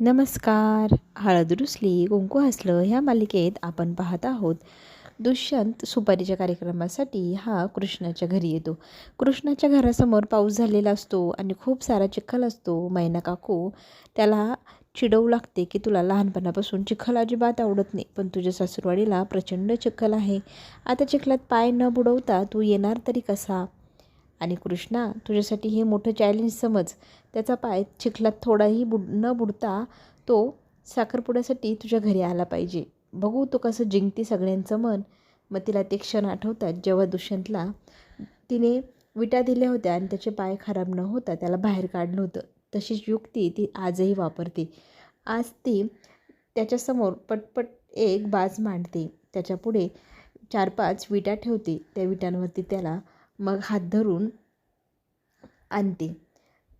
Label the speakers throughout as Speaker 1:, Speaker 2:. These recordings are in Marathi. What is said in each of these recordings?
Speaker 1: नमस्कार. हळद रुसली कुंकू हसलं ह्या मालिकेत आपण पाहत आहोत. दुष्यंत सुपारीच्या कार्यक्रमासाठी हा कृष्णाच्या घरी येतो. कृष्णाच्या घरासमोर पाऊस झालेला असतो आणि खूप सारा चिखल असतो. मैना काकू त्याला चिडवू लागते की तुला लहानपणापासून चिखल अजिबात आवडत नाही पण तुझ्या सासूरवाडीला प्रचंड चिखल आहे. आता चिखलात पाय न बुडवता तू येणार तरी कसा? आणि कृष्णा तुझ्यासाठी हे मोठं चॅलेंज समज. त्याचा पाय चिखलात थोडाही बुड न बुडता तो साखरपुड्यासाठी तुझ्या घरी आला पाहिजे. बघू तो कसं जिंकते सगळ्यांचं मन. मग तिला ते क्षण आठवतात जेव्हा दुष्यंतला तिने विटा दिल्या होत्या आणि त्याचे पाय खराब न होता त्याला बाहेर काढलं होतं. तशीच युक्ती ती आजही वापरते. आज ती त्याच्यासमोर पटपट एक बाज मांडते. त्याच्यापुढे चार पाच विटा ठेवते. त्या विटांवरती त्याला मग हात धरून आणते.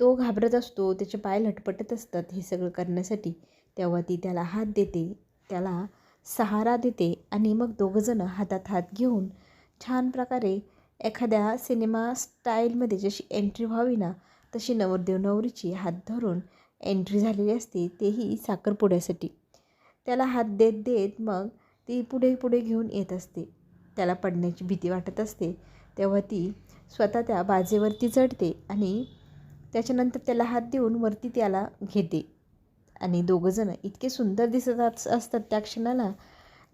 Speaker 1: तो घाबरत असतो त्याचे पाय लटपटत असतात हे सगळं करण्यासाठी. तेव्हा ती त्याला हात देते त्याला सहारा देते आणि मग दोघंजणं हातात हात घेऊन छान प्रकारे एखाद्या सिनेमा स्टाईलमध्ये जशी एंट्री व्हावी ना तशी नवरदेव नवरीची हात धरून एंट्री झालेली असते तेही साखरपुड्यासाठी. त्याला हात देत देत मग ती पुढे पुढे घेऊन येत असते. त्याला पडण्याची भीती वाटत असते. तेव्हा ती स्वतः त्या बाजेवरती चढते आणि त्याच्यानंतर त्याला हात देऊन वरती त्याला घेते. आणि दोघंजणं इतके सुंदर दिसत असतात त्या क्षणाला.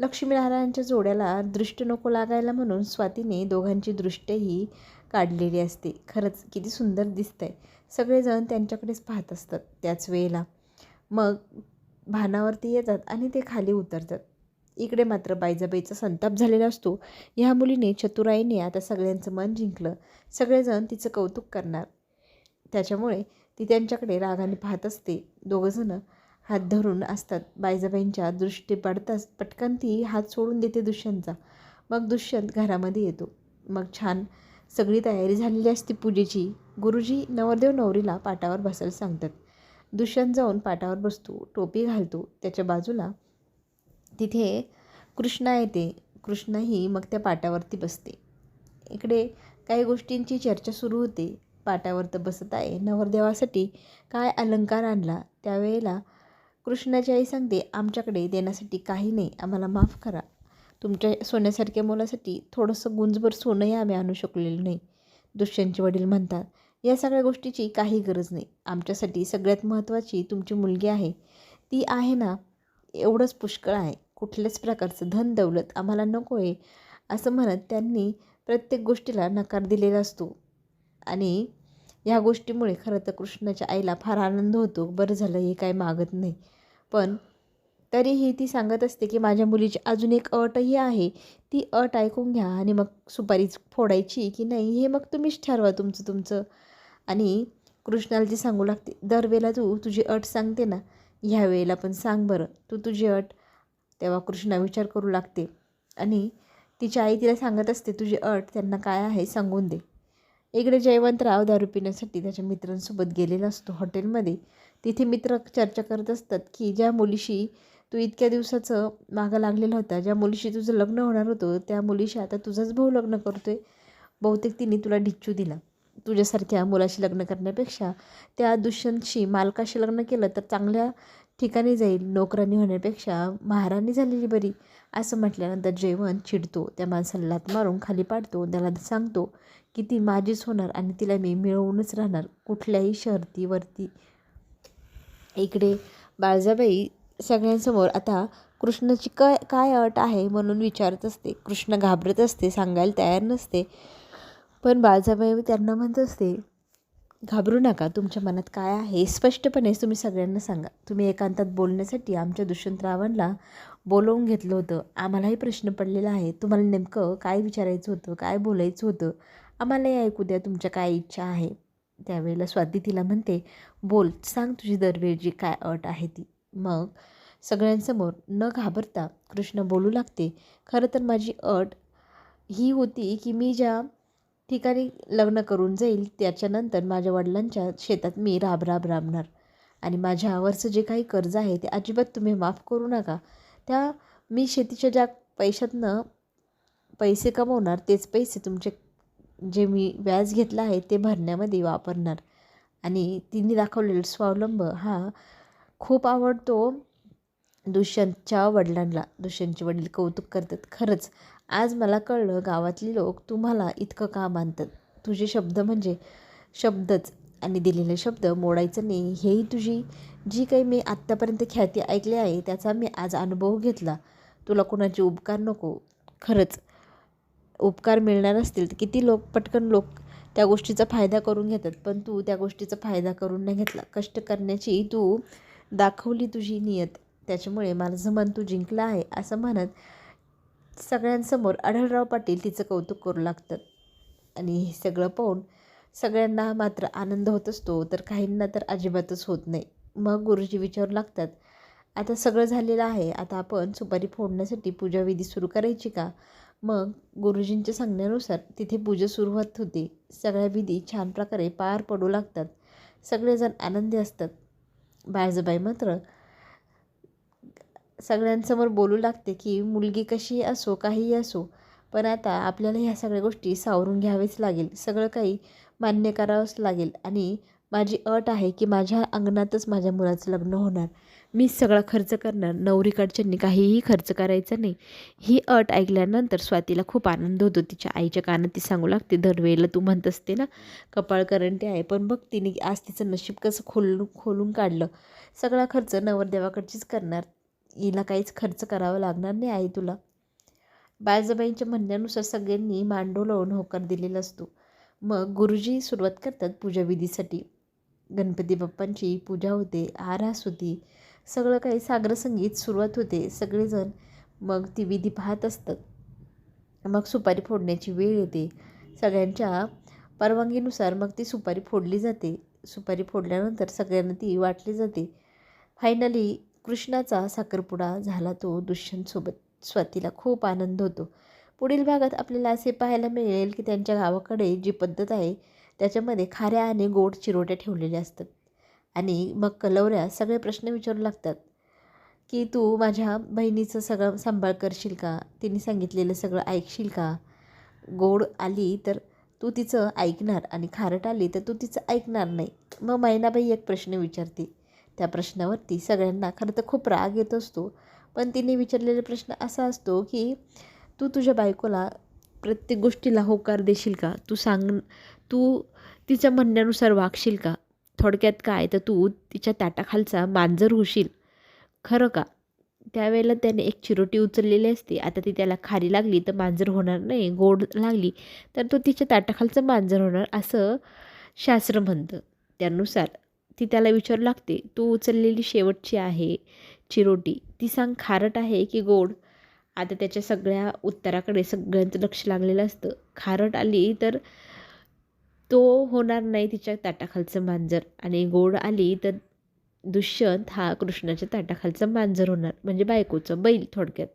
Speaker 1: लक्ष्मीनारायणच्या जोड्याला दृष्ट नको लागायला म्हणून स्वातीने दोघांची दृष्टही काढलेली असते. खरंच किती सुंदर दिसतंय. सगळेजण त्यांच्याकडेच पाहत असतात त्याच वेळेला. मग भानावरती येतात आणि ते खाली उतरतात. इकडे मात्र बायजाबाईचा संताप झालेला असतो. ह्या मुलीने चतुराईने आता सगळ्यांचं मन जिंकलं. सगळेजण तिचं कौतुक करणार. त्याच्यामुळे ती त्यांच्याकडे रागाने पाहत असते. दोघंजणं हात धरून असतात. बायजाबाईंच्या दृष्टी पडताच पटकन ती हात सोडून देते दुष्यंतचा. मग दुष्यंत घरामध्ये येतो. मग छान सगळी तयारी झालेली असते पूजेची. गुरुजी नवरदेव नवरीला पाटावर बसायला सांगतात. दुष्यंत जाऊन पाटावर बसतो. टोपी घालतो. त्याच्या बाजूला तिथे कृष्णा येते. कृष्णाही मग त्या पाटावरती बसते. इकडे काही गोष्टींची चर्चा सुरू होते. पाटावर तर बसत आहे. नवरदेवासाठी काय अलंकार आणला? त्यावेळेला कृष्णाची आई सांगते आमच्याकडे देण्यासाठी काही नाही. आम्हाला माफ करा. तुमच्या सोन्यासारख्या मुलासाठी थोडंसं गुंजभर सोनंही आम्ही आणू शकलेलं नाही. दुष्यांचे वडील म्हणतात या सगळ्या गोष्टीची काही गरज नाही. आमच्यासाठी सगळ्यात महत्त्वाची तुमची मुलगी आहे. ती आहे ना एवढंच पुष्कळ आहे. कुठल्याच प्रकारचं धन दौलत आम्हाला नको आहे असं म्हणत त्यांनी प्रत्येक गोष्टीला नकार दिलेला असतो. आणि ह्या गोष्टीमुळे खरं तर कृष्णाच्या आईला फार आनंद होतो. बरं झालं हे काय मागत नाही. पण तरीही ती सांगत असते की माझ्या मुलीची अजून एक अटही आहे. ती अट ऐकून घ्या आणि मग सुपारी फोडायची की नाही हे मग तुम्हीच ठरवा तुमचं तुमचं. आणि कृष्णाला ती सांगू लागते दरवेळेला तू तुझी अट सांगते ना ह्या वेळेला पण सांग बरं. तू तुझी अट तेव्हा कृष्णा विचार करू लागते आणि तिची आई तिला सांगत असते तुझी अट त्यांना काय आहे सांगून दे. इकडे जयवंतराव दारू पिण्यासाठी त्याच्या मित्रांसोबत गेलेला असतो हॉटेलमध्ये. तिथे मित्र चर्चा करत असतात की ज्या मुलीशी तू इतक्या दिवसाचं मागं लागलेला होता ज्या मुलीशी तुझं लग्न होणार होतं त्या मुलीशी आता तुझाच भाऊ लग्न करतो आहे बहुतेक तिने तुला ढिच्चू दिला. तुझ्यासारख्या मुलाशी लग्न करण्यापेक्षा त्या दुष्यंतशी मालकाशी लग्न केलं तर चांगल्या ठिकाणी जाईल नोकरानी होण्यापेक्षा महाराणी झालेली बरी. असं म्हटल्यानंतर जयवंत चिडतो. त्या माणसाला लात मारून खाली पाडतो. त्याला सांगतो की ती माझीच होणार आणि तिला मी मिळवूनच राहणार. कुठल्याही शर्तीवरती. इकडे बाळजाबाई सगळ्यांसमोर आता कृष्णाची काय काय अट आहे म्हणून विचारत असते. कृष्ण घाबरत असते सांगायला तयार नसते. पण बाळजाबाई त्यांना म्हणत असते घाबरू नका. तुमच्या मनात काय आहे स्पष्टपणे तुम्ही सगळ्यांना सांगा. तुम्ही एकांतात बोलण्यासाठी आमच्या दुष्यंतरावांना बोलवून घेतलं होतं. आम्हालाही प्रश्न पडलेला आहे. तुम्हाला नेमकं काय विचारायचं होतं काय बोलायचं होतं? आम्हालाही ऐकू द्या तुमच्या काय इच्छा आहे? त्यावेळेला स्वाती तिला म्हणते बोल सांग तुझी दरवेळची काय अट आहे ती. मग सगळ्यांसमोर न घाबरता कृष्ण बोलू लागते खरं तर माझी अट ही होती की मी ज्या ठिकाणी लग्न करून जाईल त्याच्यानंतर माझ्या वडिलांच्या शेतात मी राब राब राबणार. आणि माझ्यावरचं जे काही कर्ज आहे ते अजिबात तुम्ही माफ करू नका. त्या मी शेतीच्या ज्या पैशातनं पैसे कमवणार तेच पैसे तुमचे जे मी व्याज घेतलं आहे ते भरण्यामध्ये वापरणार. आणि तिने दाखवलेला स्वावलंब हा खूप आवडतो दुष्यंतच्या वडिलांना. दुष्यंतचे वडील कौतुक करतात खरंच. आज मला कळलं गावातली लोक तुम्हाला इतकं का मानतात? तुझे शब्द म्हणजे शब्दच आणि दिलेले शब्द मोडायचं नाही. हेही तुझी जी काही मी आत्तापर्यंत ख्याती ऐकली आहे त्याचा मी आज अनुभव घेतला. तुला कोणाचे उपकार नको. खरंच उपकार मिळणार असतील तर किती लोक पटकन लोक त्या गोष्टीचा फायदा करून घेतात पण तू त्या गोष्टीचा फायदा करून नाही घेतला. कष्ट करण्याची तू दाखवली तुझी नियत. त्याच्यामुळे माझं मन तू जिंकलं आहे असं म्हणत सगळ्यांसमोर आढळराव पाटील तिचं कौतुक करू लागतात. आणि हे सगळं पाहून सगळ्यांना मात्र आनंद होत असतो तर काहींना तर अजिबातच होत नाही. मग गुरुजी विचारू लागतात आता सगळं झालेलं आहे आता आपण सुपारी फोडण्यासाठी पूजाविधी सुरू करायची का? मग गुरुजींच्या सांगण्यानुसार तिथे पूजा सुरू होत होती. सगळ्या विधी छान प्रकारे पार पडू लागतात. सगळेजण आनंदी असतात. बाळजबाई मात्र सगळ्यांसमोर बोलू लागते की मुलगी कशी असो काहीही असो पण आता आपल्याला ह्या सगळ्या गोष्टी सावरून घ्यावेच लागेल. सगळं काही मान्य करावंच लागेल. आणि माझी अट आहे की माझ्या अंगणातच माझ्या मुलाचं लग्न होणार. मी सगळा खर्च करणार. नवरीकडच्यांनी काहीही खर्च करायचा नाही. ही अट ऐकल्यानंतर स्वातीला खूप आनंद होतो. तिच्या आईच्या कानात ती सांगू लागते दरवेळेला तू म्हणत असते ना कपाळ करंटी आहे पण बघ तिने आज तिचं नशीब कसं खोलून खोलून काढलं. सगळा खर्च नवरदेवाकडचीच करणार. हिला काहीच खर्च करावा लागणार नाही आई तुला. बाळजाबाईंच्या म्हणण्यानुसार सगळ्यांनी मांडो लावून होकार दिलेला असतो. मग गुरुजी सुरुवात करतात पूजाविधीसाठी गणपती बाप्पांची पूजा होते आरास होती. सगळं काही सागरसंगीत सुरुवात होते सगळेजण. मग ती विधी पाहत असतात. मग सुपारी फोडण्याची वेळ येते. सगळ्यांच्या परवानगीनुसार मग ती सुपारी फोडली जाते. सुपारी फोडल्यानंतर सगळ्यांना ती वाटली जाते. फायनली कृष्णाचा साखरपुडा झाला तो दुष्यंतसोबत. स्वातीला खूप आनंद होतो. पुढील भागात आपल्याला असे पाहायला मिळेल की त्यांच्या गावाकडे जी पद्धत आहे त्याच्यामध्ये खाऱ्या आणि गोड चिरोट्या ठेवलेल्या असतात. आणि मग कलवऱ्या सगळे प्रश्न विचारू लागतात. की तू माझ्या बहिणीचं सगळं सांभाळ करशील का? तिने सांगितलेलं सगळं ऐकशील का? गोड आली तर तू तिचं ऐकणार आणि खारट आली तर तू तिचं ऐकणार नाही. मग मैनाबाई एक प्रश्न विचारते. त्या प्रश्नावरती सगळ्यांना खरं तर खूप राग येत असतो. पण तिने विचारलेला प्रश्न असा असतो की तू तुझ्या बायकोला प्रत्येक गोष्टीला होकार देशील का? तू सांग तू तिच्या म्हणण्यानुसार वागशील का? थोडक्यात काय? तर तू तिच्या ताटाखालचा मांजर होशील. खरं का? त्यावेळेला त्याने एक चिरोटी उचललेली असते. आता ती त्याला खारी लागली तर मांजर होणार नाही गोड लागली तर तो तिच्या ताटाखालचं मांजर होणार असं शास्त्र म्हणतं. त्यानुसार ती त्याला विचारू लागते तू उचललेली शेवटची आहे चिरोटी. ती सांग खारट आहे की गोड? आता त्याच्या सगळ्या उत्तराकडे सगळ्यांचं लक्ष लागलेलं असतं. खारट आली तर तो होणार नाही तिच्या ताटाखालचं मांजर आणि गोड आली तर दुष्यंत हा कृष्णाच्या ताटाखालचं मांजर होणार म्हणजे बायकोचं बैल थोडक्यात.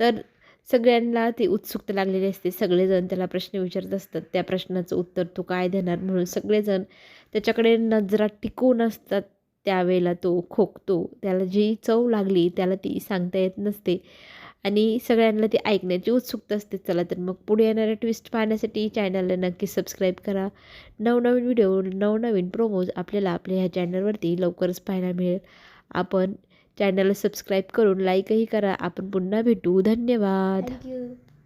Speaker 1: तर सगळ्यांना ती उत्सुकता लागलेली असते. सगळेजण त्याला प्रश्न विचारत असतात. त्या प्रश्नाचं उत्तर तो काय देणार म्हणून सगळेजण त्याच्याकडे नजरा टिकून असतात. त्यावेळेला तो खोकतो. त्याला जी चव लागली त्याला ती सांगता येत नसते. आणि सगळ्यांना ती ऐकण्याची उत्सुकता असते. चला तर मग पुढे येणाऱ्या ट्विस्ट पाहण्यासाठी चॅनलला नक्की सबस्क्राईब करा. नवनवीन व्हिडिओ नवनवीन प्रोमोज आपल्याला आपल्या ह्या चॅनलवरती लवकरच पाहायला मिळेल. आपण चॅनलला सबस्क्राईब करून लाईकही करा. आपण पुन्हा भेटू. धन्यवाद.
Speaker 2: थँक्यू